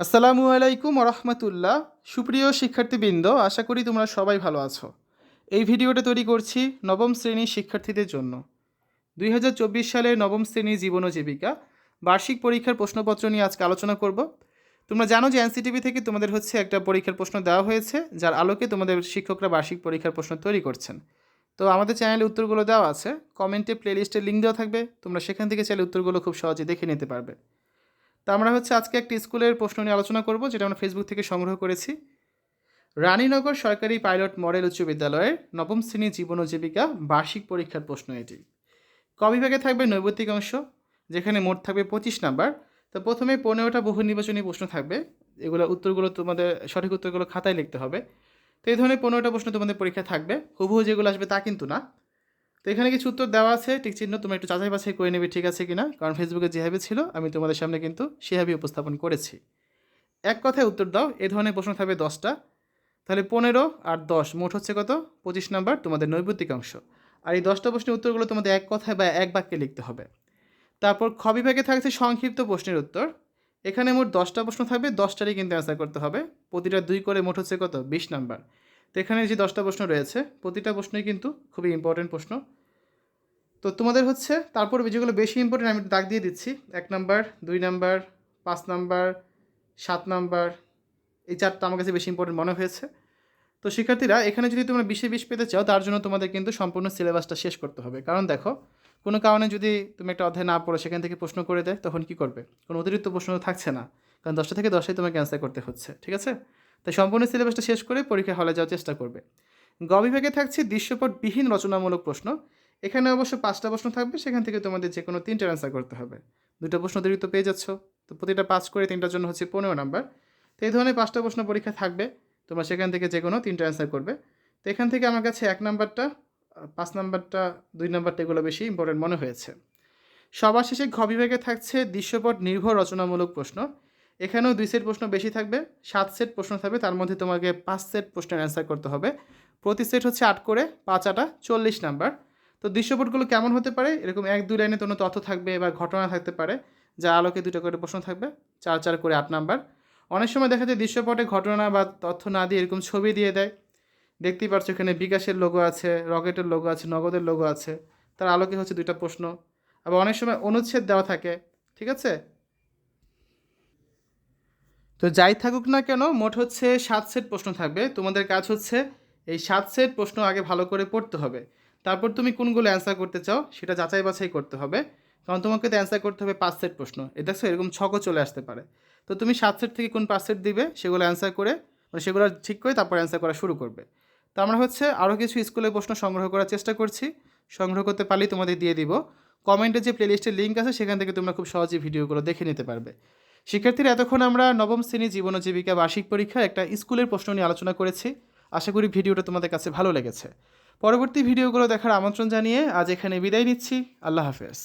আসসালামু আলাইকুম রহমতুল্লাহ সুপ্রিয় শিক্ষার্থীবৃন্দ, আশা করি তোমরা সবাই ভালো আছো। এই ভিডিওটা তৈরি করছি নবম শ্রেণির শিক্ষার্থীদের জন্য। দুই হাজার চব্বিশ সালের নবম শ্রেণির জীবন ও জীবিকা। বার্ষিক পরীক্ষার প্রশ্নপত্র নিয়ে আজকে আলোচনা করব। তোমরা জানো যে এনসিটিভি থেকে তোমাদের হচ্ছে একটা পরীক্ষার প্রশ্ন দেওয়া হয়েছে, যার আলোকে তোমাদের শিক্ষকরা বার্ষিক পরীক্ষার প্রশ্ন তৈরি করছেন। তো আমাদের চ্যানেলে উত্তরগুলো দেওয়া আছে, কমেন্টে প্লেলিস্টের লিঙ্ক দেওয়া থাকবে, তোমরা সেখান থেকে চাইলে উত্তরগুলো খুব সহজে দেখে নিতে পারবে। তা আমরা হচ্ছে আজকে একটি স্কুলের প্রশ্ন নিয়ে আলোচনা করব, যেটা আমরা ফেসবুক থেকে সংগ্রহ করেছি। রানীনগর সরকারি পাইলট মডেল উচ্চ বিদ্যালয়ের নবম শ্রেণি জীবন ও জীবিকা বার্ষিক পরীক্ষার প্রশ্ন এটি। ক বিভাগে থাকবে নৈবতিক অংশ, যেখানে মোট থাকবে পঁচিশ নাম্বার। তো প্রথমে পনেরোটা বহু নির্বাচনী প্রশ্ন থাকবে, এগুলো উত্তরগুলো তোমাদের, সঠিক উত্তরগুলো খাতায় লিখতে হবে। তো এই ধরনের পনেরোটা প্রশ্ন তোমাদের পরীক্ষা থাকবে। হুবহু যেগুলো আসবে তা কিন্তু না। তো এখানে কিছু উত্তর দেওয়া আছে, টিক চিহ্ন তোমরা একটু যাচাই বাছাই করে নেবে ঠিক আছে কিনা? কারণ ফেসবুকে যেভাবে ছিল, আমি তোমাদের সামনে কিন্তু সেভাবেই উপস্থাপন করেছি। এক কথায় উত্তর দাও, এ ধরনের প্রশ্ন থাকবে দশটা। তাহলে পনেরো আর দশ, মোট হচ্ছে কত? পঁচিশ নাম্বার, তোমাদের নৈবতিক অংশ। আর এই দশটা প্রশ্নের উত্তরগুলো তোমাদের এক কথায় বা এক বাক্যে লিখতে হবে। তারপর খ বিভাগে থাকছে সংক্ষিপ্ত প্রশ্নের উত্তর। এখানে মোট দশটা প্রশ্ন থাকবে, দশটারই কিন্তু অ্যান্সার করতে হবে। প্রতিটা দুই করে মোট হচ্ছে কত? বিশ নাম্বার। তো এখানে যে দশটা প্রশ্ন রয়েছে, প্রতিটা প্রশ্নই কিন্তু খুবই ইম্পর্টেন্ট প্রশ্ন। তো তোমাদের হচ্ছে, তারপর যেগুলো বেশি ইম্পর্টেন্ট আমি দাগ দিয়ে দিচ্ছি। এক নাম্বার, দুই নাম্বার, পাঁচ নাম্বার, সাত নাম্বার, এই চারটা আমার কাছে বেশি ইম্পর্টেন্ট মনে হয়েছে। তো শিক্ষার্থীরা, এখানে যদি তোমরা বিশে বিশ পেতে চাও, তার জন্য তোমাদের কিন্তু সম্পূর্ণ সিলেবাসটা শেষ করতে হবে। কারণ দেখো, কোনো কারণে যদি তুমি একটা অধ্যায় না পড়ো, সেখান থেকে প্রশ্ন করে দেয়, তখন কি করবে? কোনো অতিরিক্ত প্রশ্ন থাকছে না। কারণ দশটা থেকে দশটাই তোমাকে অ্যান্সার করতে হচ্ছে, ঠিক আছে? তাই সম্পূর্ণ সিলেবাসটা শেষ করে পরীক্ষা হলে যাওয়ার চেষ্টা করবে। গ বিভাগে থাকছে দৃশ্যপটবিহীন রচনামূলক প্রশ্ন। এখানে অবশ্য পাঁচটা প্রশ্ন থাকবে, সেখান থেকে তোমাদের যে কোনো তিনটার অ্যান্সার করতে হবে। দুটো প্রশ্ন অতিরিক্ত পেয়ে যাচ্ছ। তো প্রতিটা পাঁচ করে তিনটার জন্য হচ্ছে পনেরো নাম্বার তো এই ধরনের পাঁচটা প্রশ্ন পরীক্ষা থাকবে, তোমরা সেখান থেকে যে কোনো তিনটা অ্যান্সার করবে। তো এখান থেকে আমার কাছে এক নাম্বারটা পাঁচ নাম্বারটা দুই নাম্বারটা এগুলো বেশি ইম্পর্টেন্ট মনে হয়েছে। সবার শেষে ঘ বিভাগে থাকছে দৃশ্যপট নির্ভর রচনামূলক প্রশ্ন। এখানেও দুই সেট প্রশ্ন বেশি থাকবে, সাত সেট প্রশ্ন থাকবে, তার মধ্যে তোমাকে পাঁচ সেট প্রশ্নের অ্যান্সার করতে হবে। প্রতি সেট হচ্ছে আট করে, পাঁচ আটা, চল্লিশ নাম্বার তো দৃশ্যপটগুলো কেমন হতে পারে? এরকম এক, দুই লাইনে কোনো তথ্য থাকবে বা ঘটনা থাকতে পারে, যা আলোকে দুটো করে প্রশ্ন থাকবে, চার চার করে আট নাম্বার অনেক সময় দেখা যায় দৃশ্যপটে ঘটনা বা তথ্য না দিয়ে এরকম ছবি দিয়ে দেয়। দেখতেই পাচ্ছ এখানে বিকাশের লোগো আছে, রকেটের লোগো আছে, নগদের লোগো আছে, তার আলোকে হচ্ছে দুইটা প্রশ্ন। আবার অনেক সময় অনুচ্ছেদ দেওয়া থাকে, ঠিক আছে? তো যাই থাকুক না কেন, মোট হচ্ছে সাত সেট প্রশ্ন থাকবে। তোমাদের কাজ হচ্ছে এই সাত সেট প্রশ্ন আগে ভালো করে পড়তে হবে। তারপর তুমি কোনগুলো অ্যান্সার করতে চাও, সেটা যাচাই বাছাই করতে হবে। কারণ তোমাকে তো অ্যান্সার করতে হবে পাঁচ সেট প্রশ্ন। এ দেখছ, এরকম ছকও চলে আসতে পারে। তো তুমি সাত সেট থেকে কোন পাঁচ সেট দিবে, সেগুলো অ্যান্সার করে মানে সেগুলো ঠিক করে তারপর অ্যান্সার করা শুরু করবে। তো আমরা হচ্ছে আরও কিছু স্কুলের প্রশ্ন সংগ্রহ করার চেষ্টা করছি। সংগ্রহ করতে পারলেই তোমাদের দিয়ে দিব। কমেন্টে যে প্লেলিস্টের লিঙ্ক আছে, সেখান থেকে তোমরা খুব সহজেই ভিডিওগুলো দেখে নিতে পারবে। শিক্ষার্থীরা, এতক্ষণ আমরা নবম শ্রেণি জীবন ও জীবিকা বার্ষিক পরীক্ষা একটা স্কুলের প্রশ্ন নিয়ে আলোচনা করেছি। আশা করি ভিডিওটা তোমাদের কাছে ভালো লেগেছে। পরবর্তী ভিডিওগুলো দেখার আমন্ত্রণ জানিয়ে আজ এখানে বিদায় নিচ্ছি। আল্লাহ হাফেজ।